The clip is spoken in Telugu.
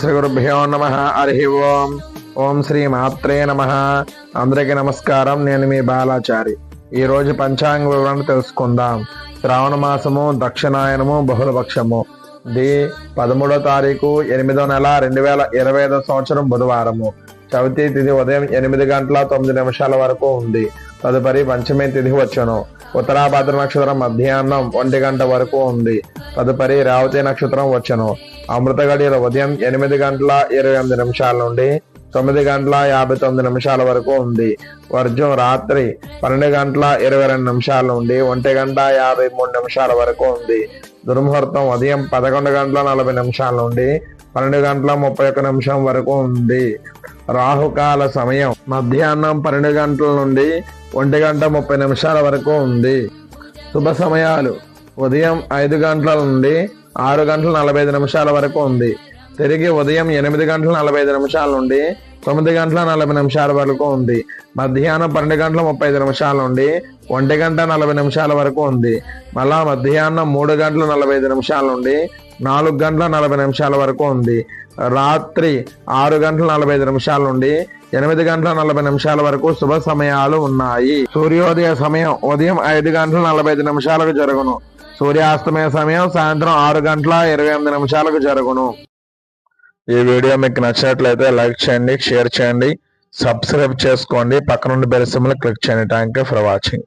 శ్రీ గురుభ్యో నమ హరి ఓం ఓం శ్రీ మాత్రే నమ అందరికీ నమస్కారం। నేను మీ బాలాచారి। ఈ రోజు పంచాంగ వివరణ తెలుసుకుందాం। శ్రావణ మాసము దక్షిణాయనము బహుళపక్షము. ది పదమూడో తారీఖు ఎనిమిదో నెల రెండు వేల ఇరవై ఐదో సంవత్సరం బుధవారము. చవితి తిథి ఉదయం ఎనిమిది గంటల తొమ్మిది నిమిషాల వరకు ఉంది. తదుపరి పంచమి తిథి వచ్చును. ఉత్తరాభద్ర నక్షత్రం మధ్యాహ్నం ఒంటి గంట వరకు ఉంది. తదుపరి రావతి నక్షత్రం వచ్చను. అమృత గడియల ఉదయం ఎనిమిది గంటల ఇరవై ఎనిమిది నిమిషాల నుండి తొమ్మిది గంటల యాభై తొమ్మిది నిమిషాల వరకు ఉంది. వర్జం రాత్రి పన్నెండు గంటల ఇరవై రెండు నిమిషాల నుండి ఒంటి గంట యాభై మూడు నిమిషాల వరకు ఉంది. దుర్ముహూర్తం ఉదయం పదకొండు గంటల నలభై నిమిషాల నుండి పన్నెండు గంటల ముప్పై ఒక్క నిమిషం వరకు ఉంది. రాహుకాల సమయం మధ్యాహ్నం పన్నెండు గంటల నుండి ఒంటి గంట ముప్పై నిమిషాల వరకు ఉంది. శుభ సమయాలు. ఉదయం ఐదు గంటల నుండి ఆరు గంటల నలభై ఐదు నిమిషాల వరకు ఉంది. తిరిగి ఉదయం ఎనిమిది గంటల నలభై ఐదు నిమిషాల నుండి తొమ్మిది గంటల నలభై నిమిషాల వరకు ఉంది. మధ్యాహ్నం పన్నెండు గంటల ముప్పై ఐదు నిమిషాల నుండి ఒంటి గంట నలభై నిమిషాల వరకు ఉంది. మళ్ళా మధ్యాహ్నం మూడు గంటల నలభై ఐదు నిమిషాల నుండి నాలుగు గంటల నలభై నిమిషాల వరకు ఉంది. రాత్రి ఆరు గంటల నలభై ఐదు నిమిషాల నుండి ఎనిమిది గంటల నలభై నిమిషాల వరకు శుభ సమయాలు ఉన్నాయి. సూర్యోదయ సమయం ఉదయం ఐదు గంటల నలభై ఐదు నిమిషాలకు జరుగును. సూర్యాస్తమయ సమయం సాయంత్రం ఆరు గంటల ఇరవై ఎనిమిది నిమిషాలకు జరుగును. ఈ వీడియో మీకు నచ్చినట్లయితే లైక్ చేయండి షేర్ చేయండి సబ్స్క్రైబ్ చేసుకోండి. పక్కనుండి బెల్ క్లిక్ చేయండి. Thank you for watching.